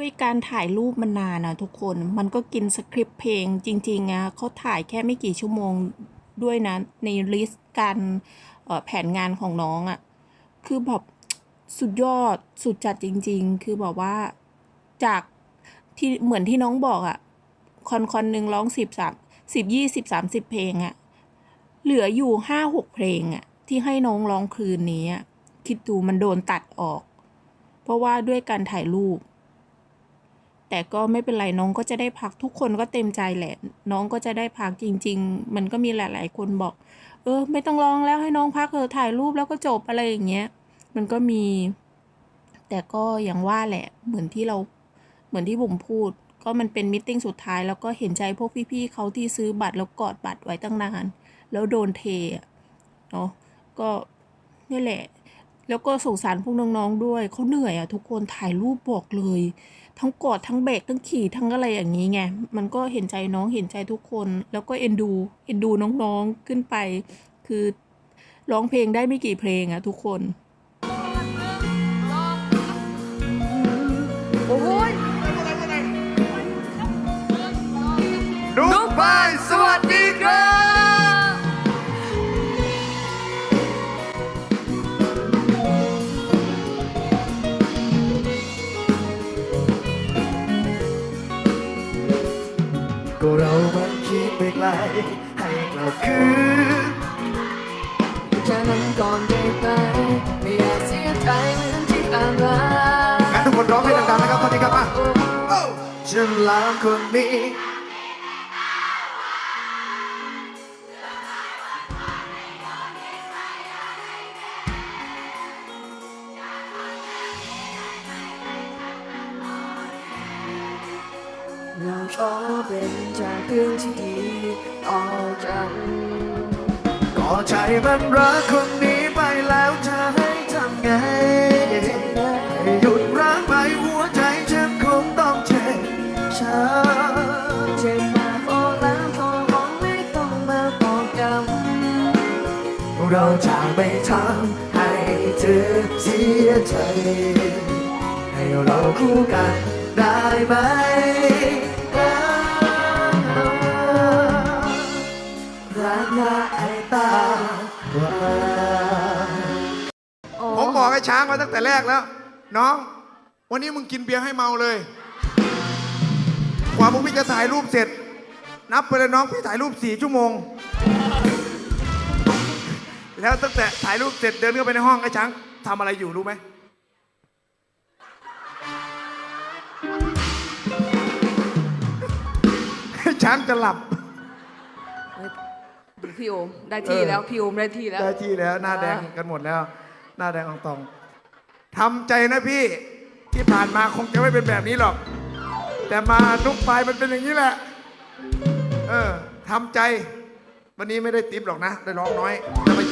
ด้วยการถ่ายรูปมันนานนะทุกคนมันก็กินสคริปต์เพลงจริงๆอะเขาถ่ายแค่ไม่กี่ชั่วโมงด้วยนะ ในลิสต์การแผนงานของน้องอะคือแบบสุดยอดสุดจัดจริง ๆ คือแบบว่าจากที่เหมือนที่น้องบอกอะคอนคอนหนึ่งร้องสิบสามสิบยี่สิบสามสิบเพลงอะเหลืออยู่ห้าหกเพลงอะที่ให้น้องร้องคืนนี้คิดดูมันโดนตัดออก เพราะว่าด้วยการถ่ายรูป แต่ก็ไม่เป็นไรน้องก็จะได้พักทุกคนก็เต็มใจแหละ น้องก็จะได้พักจริง ๆ มันก็มีหลาย ๆ คนบอก เออ ไม่ต้องร้องแล้วให้น้องพักเออถ่ายรูปแล้วก็จบอะไรอย่างเงี้ยมันก็มี แต่ก็อย่างว่าแหละ เหมือนที่เราเหมือนที่ผมพูด ก็มันเป็นมิทติ้งสุดท้ายแล้วก็เห็นใจพวกพี่ๆเขาที่ซื้อบัตรแล้วกอดบัตรไว้ตั้งนาน แล้วโดนเทอะเนาะก็นี่แหละ แล้วก็สงสารพวกน้องๆด้วยเขาเหนื่อยอะทุกคนถ่ายรูปบอกเลย ทั้งกอดทั้งเบรกทั้งขี่ทั้งอะไรอย่างนี้ไงมันก็เห็นใจน้องเห็นใจทุกคน แล้วก็เอ็นดูเอ็นดูน้องๆขึ้นไป คือร้องเพลงได้ไม่กี่เพลงอะทุกคน ลให้กลับคืนแค่นั้นก่อนได้ไหมไม่อยากเสียใจเหมือนที่ผ่านมางั้นทุกคนร้องให้ดังๆนะครับตอนนี้ครับมาฉันลาคนนี้ เราขอเป็นจากเรื่องที่ดีต่อกันก็ใจมันรักคนนี้ไปแล้วจะให้ทำไงให้หยุดรักไปหัวใจฉันคงต้องเจ็บช้ำเจ็บมาพอแล้วพอหอมไม่ต้องมาบอกกันเราจะไม่ทำให้เธอเสียใจ ให้เราคู่กันได้ไหม มาตั้งแต่แรกแล้ว น้อง วันนี้มึงกินเบียร์ให้เมาเลยกว่าพวกพี่จะถ่ายรูปเสร็จ นับไปเลยน้องพี่ถ่ายรูปสี่ชั่วโมง แล้วตั้งแต่ถ่ายรูปเสร็จเดินเข้าไปในห้องไอ้ช้างทำอะไรอยู่รู้ไหมไอ้ช้างจะหลับดูพี่โอมได้ที่เออแล้ว พี่โอมได้ที่แล้ว ได้ที่แล้ว หน้าแดงอ่ากันหมดแล้ว หน้าแดงอองตอง ทำใจนะพี่ที่ผ่านมาคงจะไม่เป็นแบบนี้หรอก แต่มาทุกปลายมันเป็นอย่างนี้แหละ เออทำใจ วันนี้ไม่ได้ติปหรอกนะ ได้ร้องน้อยแล้วมา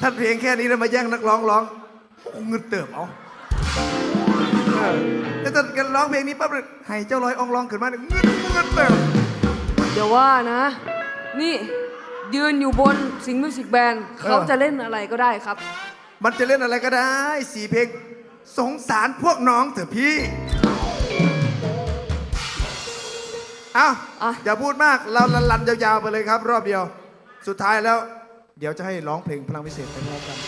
ถ้าเพลงแค่นี้แล้วมาแย่งนักร้องร้องคงเงินเติบเอาเออแต่ถ้ากันร้องเพลงนี้ปั๊บเลยให้เจ้าลอยองร้องขึ้นมาเนี่ยเงินเงินเติบเดี๋ยวว่านะ นี่ ยืนอยู่บนสิงห์มิวสิกแบนด์เขาจะเล่นอะไรก็ได้ครับ มันจะเล่นอะไรก็ได้สี่เพลงสงสารพวกน้องเถอะพี่ เอ้าอะ อย่าพูดมากเราลันๆยาวๆไปเลยครับ รอบเดียว สุดท้ายแล้ว เดี๋ยวจะให้ร้องเพลงพลังพิเศษไปพร้อมกัน